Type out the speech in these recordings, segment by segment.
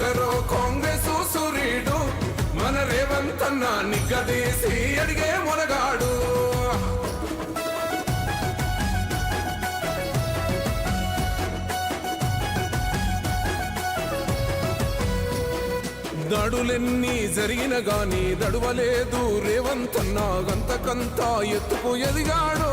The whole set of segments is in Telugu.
ఒక్కరో కాంగ్రెస్ సూర్యుడు మన రేవంతన్న నిగ్గదీసి అడిగే మునగాడు. దడులెన్ని జరిగిన గాని దడువలేదు రేవంతన్న గంతకంత ఎత్తుకు ఎదిగాడో.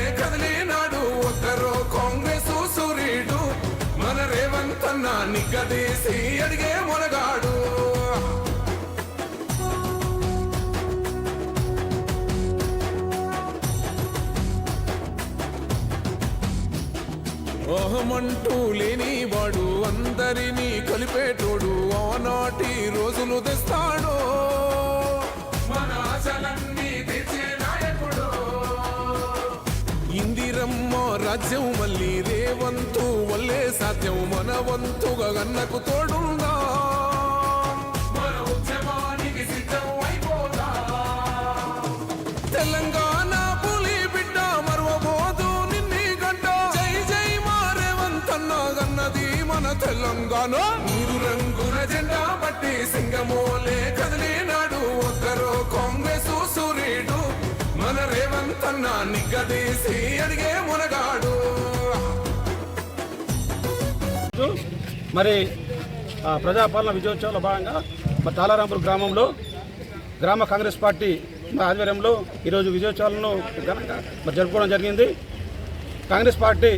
నిగ్గదీసి అడిగే మునగాడు. అహమంటూ లేని వాడు అందరినీ కలిపేటోడు ఆనాటి రోజులు తెస్తాడు. ఇందిరమ్మ రాజ్యం మళ్ళీ రేవంతు సాధ్యం మన వంతుగా గన్నకు తోడుందా తెలంగాణ పులి బిడ్డ మరవబోదు నిన్ని గంట జై జై మారేవంతన్న గన్నది మన తెలంగాణ మూడు రంగుల జెండా బట్టి సింగమోలే కదిలినాడు ఒక్కరో కాంగ్రెస్ సూర్యుడు మన రేవంతన్న నిగ్గదీసి అడిగే మునగాడు ఈరోజు మరి ప్రజాపాలన విజయోత్సవంలో భాగంగా మరి తాలారాంపూర్ గ్రామంలో గ్రామ కాంగ్రెస్ పార్టీ ఆధ్వర్యంలో ఈరోజు విజయోత్సవాలను ఘనంగా మరి జరుపుకోవడం జరిగింది. కాంగ్రెస్ పార్టీ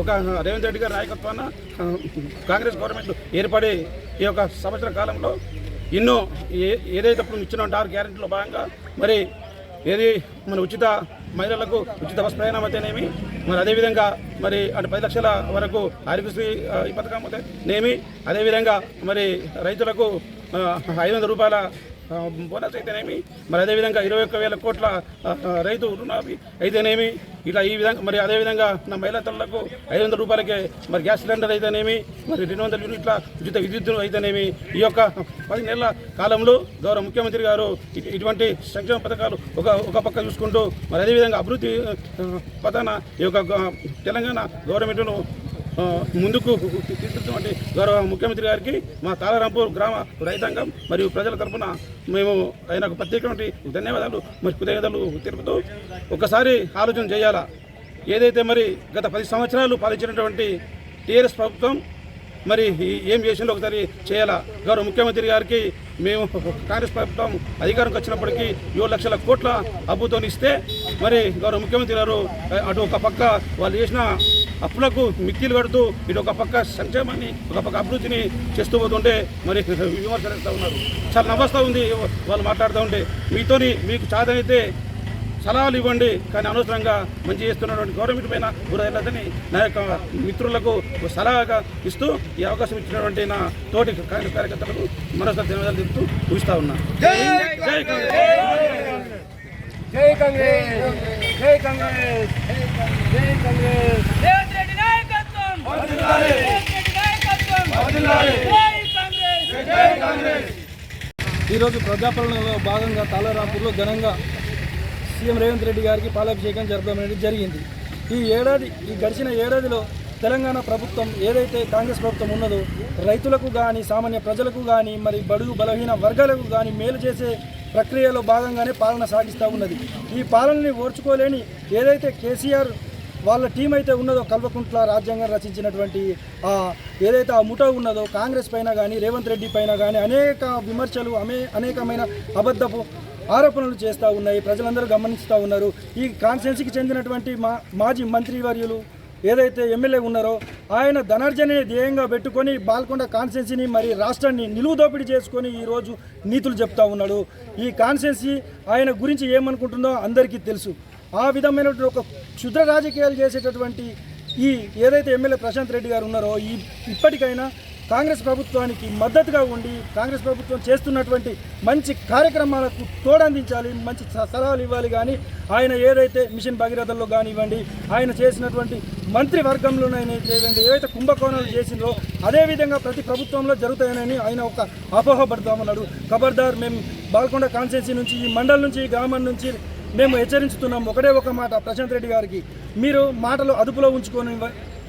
ఒక రేవంత్ రెడ్డి గారి నాయకత్వాన కాంగ్రెస్ గవర్నమెంట్ ఏర్పడి ఈ యొక్క సంవత్సర కాలంలో ఎన్నో ఏ ఏదైతే ఇప్పుడు ఇచ్చిన ఆరు గ్యారెంటీలో భాగంగా మరి ఏది మన ఉచిత మహిళలకు ఉచిత బస్ ప్రయాణం అయితేనేమి? మరి అదేవిధంగా మరి అంటే పది లక్షల వరకు ఆరోగ్యశ్రీ ఈ పథకం అయితేనేమి? అదేవిధంగా మరి రైతులకు ఐదు వందల రూపాయల బోనస్ అయితేనేమి మరి అదేవిధంగా ఇరవై ఒక్క వేల కోట్ల రైతు రుణాభి అయితేనేమి? ఇలా ఈ విధంగా మరి అదేవిధంగా నా మహిళా తల్లులకు ఐదు వందల రూపాయలకే మరి గ్యాస్ సిలిండర్ అయితేనేమి? మరి రెండు వందల యూనిట్ల ఉచిత విద్యుత్ అయితేనేమి? ఈ యొక్క పది నెలల కాలంలో గౌరవ ముఖ్యమంత్రి గారు ఇటువంటి సంక్షేమ పథకాలు ఒక ఒక పక్క చూసుకుంటూ మరి అదేవిధంగా అభివృద్ధి ఆ, ఈ యొక్క తెలంగాణ గవర్నమెంట్ను ముందుకు తీసుకున్నటువంటి గౌరవ ముఖ్యమంత్రి గారికి మా తాళరాంపూర్ గ్రామ రైతాంగం మరియు ప్రజల తరఫున మేము ఆయనకు ప్రత్యేకమైన ధన్యవాదాలు మరి కృతజ్ఞతలు తెలుపుతూ ఒకసారి ఆలోచన చేయాలా? ఏదైతే మరి గత పది సంవత్సరాలు పాలించినటువంటి టీఆర్ఎస్ ప్రభుత్వం మరి ఏం చేసిందో ఒకసారి చేయాలా? గౌరవ ముఖ్యమంత్రి గారికి మేము కాంగ్రెస్ ప్రభుత్వం అధికారంకి వచ్చినప్పటికీ ఏడు లక్షల కోట్ల అబ్బుతోనిస్తే మరి గౌరవ ముఖ్యమంత్రి గారు అటు ఒక పక్క వాళ్ళు చేసిన అప్పులకు మిక్కిలు కడుతూ ఇటు ఒక పక్క సంక్షేమాన్ని ఒక పక్క అభివృద్ధిని చేస్తూ పోతుంటే మరి విమర్శలు చేస్తూ ఉన్నారు. చాలా నమస్తా ఉంది వాళ్ళు మాట్లాడుతూ ఉంటే. మీతోని మీకు చాదనైతే సలహాలు ఇవ్వండి కానీ అనవసరంగా మంచి చేస్తున్నటువంటి గవర్నమెంట్ పైన వెళ్ళదని నా యొక్క మిత్రులకు సలహాగా ఇస్తూ ఈ అవకాశం ఇచ్చినటువంటి నా తోటి కాంగ్రెస్ కార్యకర్తలకు మరోసారి ధన్యవాదాలు తెలుపుతూ ఊహిస్తా ఉన్నా. జై కాంగ్రెస్! జై కాంగ్రెస్! జై కాంగ్రెస్ జై కాంగ్రెస్ రేవంత్ రెడ్డి నాయకత్వం రేవంత్ రెడ్డి నాయకత్వం జై కాంగ్రెస్ ఈరోజు ప్రజాపాలనలో భాగంగా తాళరాపూర్లో ఘనంగా సీఎం రేవంత్ రెడ్డి గారికి పాలాభిషేకం జరపడం అనేది జరిగింది. ఈ ఏడాది ఈ గడిచిన ఏడాదిలో తెలంగాణ ప్రభుత్వం ఏదైతే కాంగ్రెస్ ప్రభుత్వం ఉన్నదో రైతులకు కానీ సామాన్య ప్రజలకు కానీ మరి బడుగు బలహీన వర్గాలకు కానీ మేలు చేసే ప్రక్రియలో భాగంగానే పాలన సాగిస్తూ ఉన్నది. ఈ పాలనని ఓర్చుకోలేని ఏదైతే కేసీఆర్ వాళ్ళ టీం అయితే ఉన్నదో కల్వకుంట్ల రాజ్యాంగం రచించినటువంటి ఏదైతే ఆ ముఠ ఉన్నదో కాంగ్రెస్ పైన కానీ రేవంత్ రెడ్డి పైన కానీ అనేక విమర్శలు అనే అనేకమైన అబద్ధపు ఆరోపణలు చేస్తూ ఉన్నాయి ప్రజలందరూ గమనిస్తూ ఉన్నారు. ఈ కాన్స్టిట్యున్సీకి చెందినటువంటి మా మాజీ మంత్రివర్యులు ఏదైతే ఎమ్మెల్యే ఉన్నారో ఆయన ధనార్జనే ధ్యేయంగా పెట్టుకొని బాల్కొండ కాన్స్టెన్సీని మరి రాష్ట్రాన్ని నిలువు దోపిడీ చేసుకొని ఈరోజు నీతులు చెప్తా ఉన్నాడు. ఈ కాన్స్టెన్సీ ఆయన గురించి ఏమనుకుంటుందో అందరికీ తెలుసు. ఆ విధమైనటువంటి ఒక క్షుద్ర రాజకీయాలు చేసేటటువంటి ఈ ఏదైతే ఎమ్మెల్యే ప్రశాంత్ రెడ్డి గారు ఉన్నారో ఈ ఇప్పటికైనా కాంగ్రెస్ ప్రభుత్వానికి మద్దతుగా ఉండి కాంగ్రెస్ ప్రభుత్వం చేస్తున్నటువంటి మంచి కార్యక్రమాలకు తోడందించాలి మంచి సలహాలు ఇవ్వాలి కానీ ఆయన ఏదైతే మిషన్ భగీరథల్లో కానివ్వండి ఆయన చేసినటువంటి మంత్రి వర్గంలోనైతే ఏవైతే కుంభకోణాలు చేసిందో అదేవిధంగా ప్రతి ప్రభుత్వంలో జరుగుతాయని ఆయన ఒక అపోహపడతామన్నాడు ఖబర్దార్ మేము బాల్కొండ కాన్స్టిట్యున్సీ నుంచి ఈ మండలం నుంచి ఈ గ్రామం నుంచి మేము హెచ్చరించుతున్నాం ఒకటే ఒక మాట ప్రశాంత్ రెడ్డి గారికి. మీరు మాటలు అదుపులో ఉంచుకొని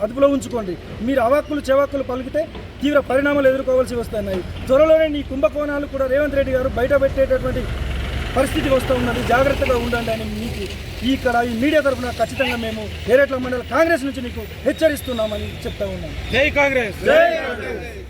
అదుపులో ఉంచుకోండి. మీరు అవాక్కులు చెవాక్కులు పలికితే తీవ్ర పరిణామాలు ఎదుర్కోవాల్సి వస్తున్నాయి త్వరలోనే నీ కుంభకోణాలు కూడా రేవంత్ రెడ్డి గారు బయట పెట్టేటటువంటి పరిస్థితి వస్తూ ఉన్నది. జాగ్రత్తగా ఉండండి అని మీకు ఇక్కడ ఈ మీడియా తరఫున ఖచ్చితంగా మేము ఏరేట్ల మండల కాంగ్రెస్ నుంచి నీకు హెచ్చరిస్తున్నామని చెప్తా ఉన్నాం. జై కాంగ్రెస్. జై కాంగ్రెస్.